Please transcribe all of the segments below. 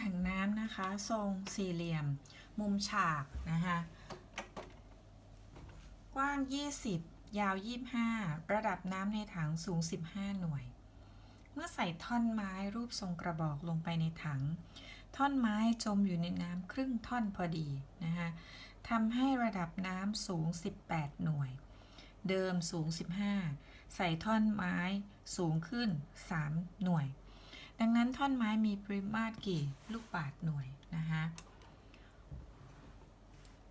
ถังน้ำนะคะ ทรงสี่เหลี่ยม มุมฉากนะคะกว้าง 20 ยาว 25 ระดับน้ำในถังสูง 15 หน่วย เมื่อใส่ท่อนไม้รูปทรงกระบอกลงไปในถัง ท่อนไม้จมอยู่ในน้ำครึ่งท่อนพอดีนะคะทำให้ระดับน้ำสูง 18 หน่วย เดิมสูง 15 ใส่ท่อนไม้สูงขึ้น 3 หน่วย ดังนั้นท่อนไม้มีปริมาตรกี่ลูกบาทหน่วยนะคะ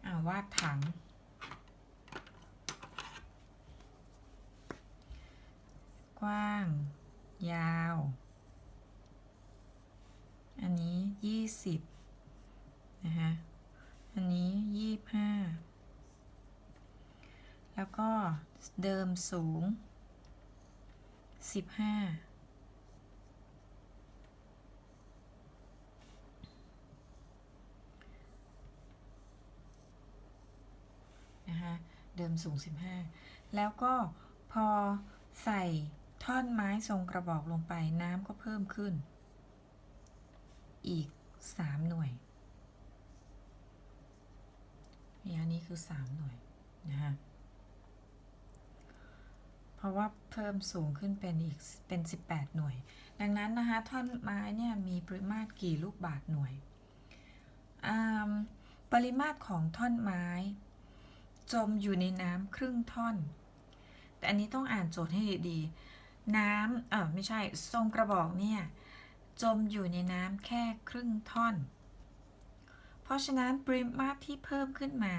อาวาดถัง กว้าง ยาว อันนี้ 20 นะคะอันนี้ 25 แล้วก็เดิมสูง 15 นะคะเดิมสูง 15 แล้วก็พอใส่ท่อนไม้ทรงกระบอกลงไปน้ำก็เพิ่มขึ้น อีก 3 หน่วยนี่อันนี้คือ 3 หน่วยนะคะเพราะว่าเพิ่มสูงขึ้นเป็นอีกเป็น 18 หน่วย ดังนั้นนะคะท่อนไม้เนี่ยมีปริมาตรกี่ลูกบาทหน่วย ปริมาตรของท่อนไม้ จมอยู่ในน้ำครึ่งท่อน แต่อันนี้ต้องอ่านโจทย์ให้ดีๆ น้ำเออไม่ใช่ทรงกระบอกเนี่ยจมอยู่ในน้ำแค่ครึ่งท่อน เพราะฉะนั้นปริมาตรที่เพิ่มขึ้นมา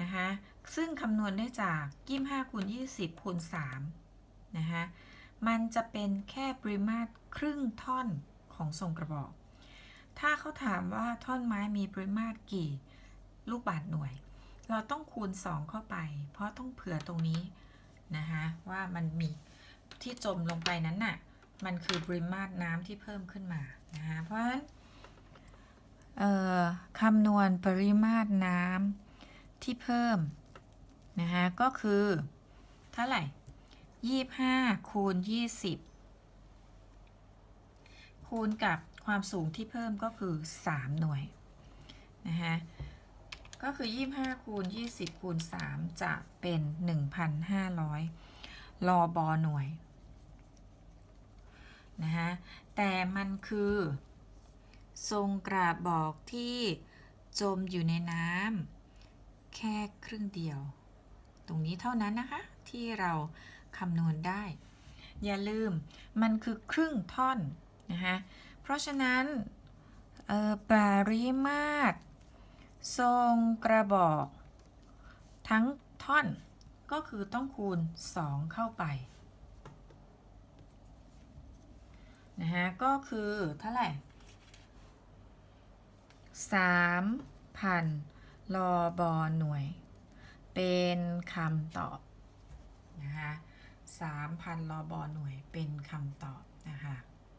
นะคะ ซึ่งคำนวณได้จาก 25คูณ20คูณ3นะคะ มันจะเป็นแค่ปริมาตรครึ่งท่อนของทรงกระบอก ถ้าเขาถามว่าท่อนไม้มีปริมาตรกี่ลูกบาทหน่วย เราต้องคูณ 2 เข้าไป เพราะต้องเผื่อตรงนี้นะคะว่ามันมีที่จมลงไปนั้นน่ะมันคือปริมาตรน้ำที่เพิ่มขึ้นมานะคะเพราะฉะนั้นคำนวณปริมาตรน้ำที่เพิ่มนะคะก็คือเท่าไหร่ 25 คูณ 20 คูณกับความสูงที่เพิ่มก็คือ 3 หน่วยนะคะ ก็คือ 25 คูณ 20 คูณ 3 จะเป็น 1,500 รอบอหน่วย นะคะแต่มันคือ ทรงกระบอกที่จมอยู่ในน้ำแค่ครึ่งเดียว ตรงนี้เท่านั้นนะคะ ที่เราคำนวณได้ อย่าลืมมันคือครึ่งท่อนนะคะเพราะฉะนั้นปริมาตร ทรงกระบอก ทั้งท่อนก็คือต้องคูณ 2 เข้าไปนะฮะก็คือเท่าไหร่3,000รอบอหน่วย เป็นคำตอบนะคะ3,000รอบอหน่วยเป็นคำตอบนะคะ